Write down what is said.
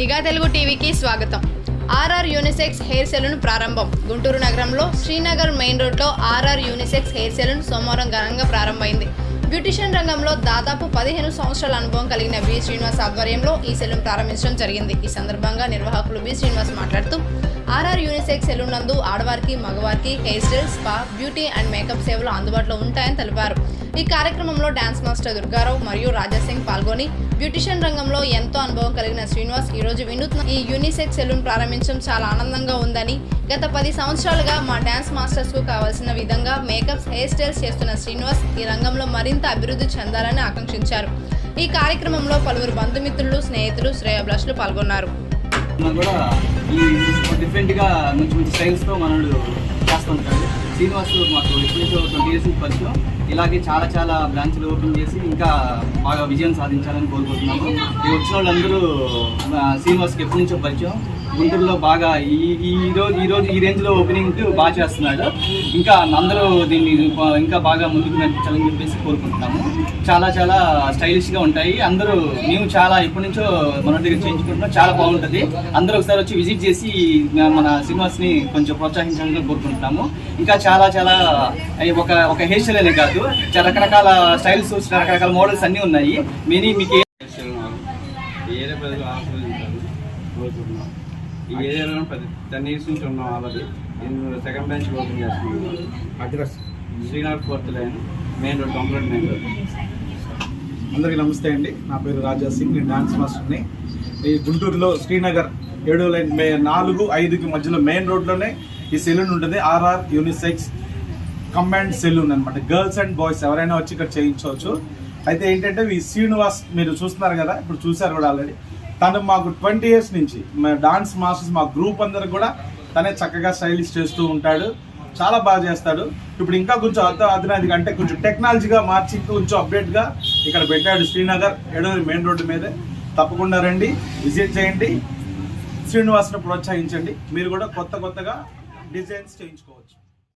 నిఘా తెలుగు టీవీకి స్వాగతం. ఆర్ఆర్ యూనిసెక్స్ హెయిర్ సెలూన్ ప్రారంభం. గుంటూరు నగరంలో శ్రీనగర్ మెయిన్ రోడ్లో ఆర్ఆర్ యూనిసెక్స్ హెయిర్ సెలూన్ సోమవారం ఘనంగా ప్రారంభమైంది. బ్యూటిషియన్ రంగంలో దాదాపు పదిహేను సంవత్సరాల అనుభవం కలిగిన బి శ్రీనివాస్ ఆధ్వర్యంలో ఈ సెలూన్ ప్రారంభించడం జరిగింది. ఈ సందర్భంగా నిర్వాహకులు బి శ్రీనివాస్ మాట్లాడుతూ ఆర్ఆర్ యూనిసెక్స్ సెలూన్ నందు ఆడవారికి మగవారికి hair style spa beauty and makeup సేవలు అందుబాటులో ఉంటాయని తెలిపారు. ఈ కార్యక్రమంలో డాన్స్ మాస్టర్ దుర్గారావు మరియు రాజా సింగ్ పాల్గొని బ్యూటిషియన్ రంగంలో ఎంతో అనుభవం కలిగిన శ్రీనివాస్ ఈ రోజు వినూత్న ఈ యూనిసెక్స్ సెలూన్ ప్రారంభించడం చాలా ఆనందంగా ఉందని గత పది సంవత్సరాలుగా మా డ్యాన్స్ మాస్టర్స్కు కావాల్సిన విధంగా మేకప్స్ హెయిర్ స్టైల్స్ చేస్తున్న శ్రీనివాస్ ఈ రంగంలో మరింత అభివృద్ధి చెందాలని ఆకాంక్షించారు. ఈ కార్యక్రమంలో పలువురు బంధుమిత్రులు స్నేహితులు శ్రేయాభిలాషులు పాల్గొన్నారు. కూడా డిఫరెంట్గా మంచి మంచి స్టైల్స్తో మనడు చేస్తుంటాడు శ్రీనివాస్ మాకు ఎప్పుడైతే ట్వంటీ ఇయర్స్ ఫస్ట్ పరిచయం ఇలాగే చాలా చాలా బ్రాంచ్లు ఓపెన్ చేసి ఇంకా బాగా విజయం సాధించాలని కోరుకుంటున్నాము. ఈ వచ్చిన వాళ్ళందరూ శ్రీనివాస్కి ఎప్పటి నుంచో పరిచయం. గుంటూరులో బాగా ఈ ఈ రోజు ఈ రోజు ఈ రేంజ్లో ఓపెనింగ్ బాగా చేస్తున్నాడు. ఇంకా అందరూ దీన్ని ఇంకా బాగా ముందుకు నడిపించాలని చెప్పేసి కోరుకుంటున్నాము. చాలా చాలా స్టైలిష్గా ఉంటాయి. అందరూ మేము చాలా ఎప్పటి నుంచో మన దగ్గర చేయించుకుంటున్నాం. చాలా బాగుంటుంది. అందరూ ఒకసారి వచ్చి విజిట్ చేసి మన శ్రీనివాస్ని కొంచెం ప్రోత్సహించాలని కోరుకుంటున్నాము. ఇంకా చాలా చాలా ఒక ఒక హెయిర్ స్టైల్ అనే కాదు. చాలా రకరకాల స్టైల్స్ రకరకాల మోడల్స్ అన్నీ ఉన్నాయి. మినీ మీకు ఈ ఏరియాలో టెన్ ఇయర్స్ నుంచి ఉన్నాం ఆల్రెడీ ఇందులో సెకండ్ బ్రాంచ్ ఓపెన్ చేస్తున్నాం address. Srinath fourth line main road complete main road అందరికీ నమస్తే అండి. నా పేరు రాజా సింగ్ నేను డాన్స్ మాస్టర్ని ఈ గుంటూరులో శ్రీనగర్ ఏడు లైన్ మే నాలుగు ఐదుకి మధ్యలో మెయిన్ రోడ్లోనే ఈ సెలూన్ ఉంటుంది. ఆర్ఆర్ యూనిసెక్స్ కంబైండ్ సెలూన్ అనమాట గర్ల్స్ అండ్ బాయ్స్ ఎవరైనా వచ్చి ఇక్కడ చేయించవచ్చు. అయితే ఏంటంటే ఈ శ్రీనివాస్ మీరు చూస్తున్నారు కదా ఇప్పుడు చూసారు కూడా ఆల్రెడీ తను మాకు ట్వంటీ ఇయర్స్ నుంచి మా డాన్స్ మాస్టర్స్ మా గ్రూప్ అందరు కూడా తనే చక్కగా స్టైలిష్ చేస్తూ ఉంటాడు. చాలా బాగా చేస్తాడు. ఇప్పుడు ఇంకా కొంచెం అర్థం అధునాదిగా అంటే కొంచెం టెక్నాలజీగా మార్చి కొంచెం అప్డేట్గా ఇక్కడ పెట్టాడు శ్రీనగర్ ఎడూరి మెయిన్ రోడ్డు మీదే. తప్పకుండా రండి విజిట్ చేయండి. శ్రీనివాస్ను ప్రోత్సహించండి. మీరు కూడా కొత్త కొత్తగా డిజైన్స్ చేయించుకోవచ్చు.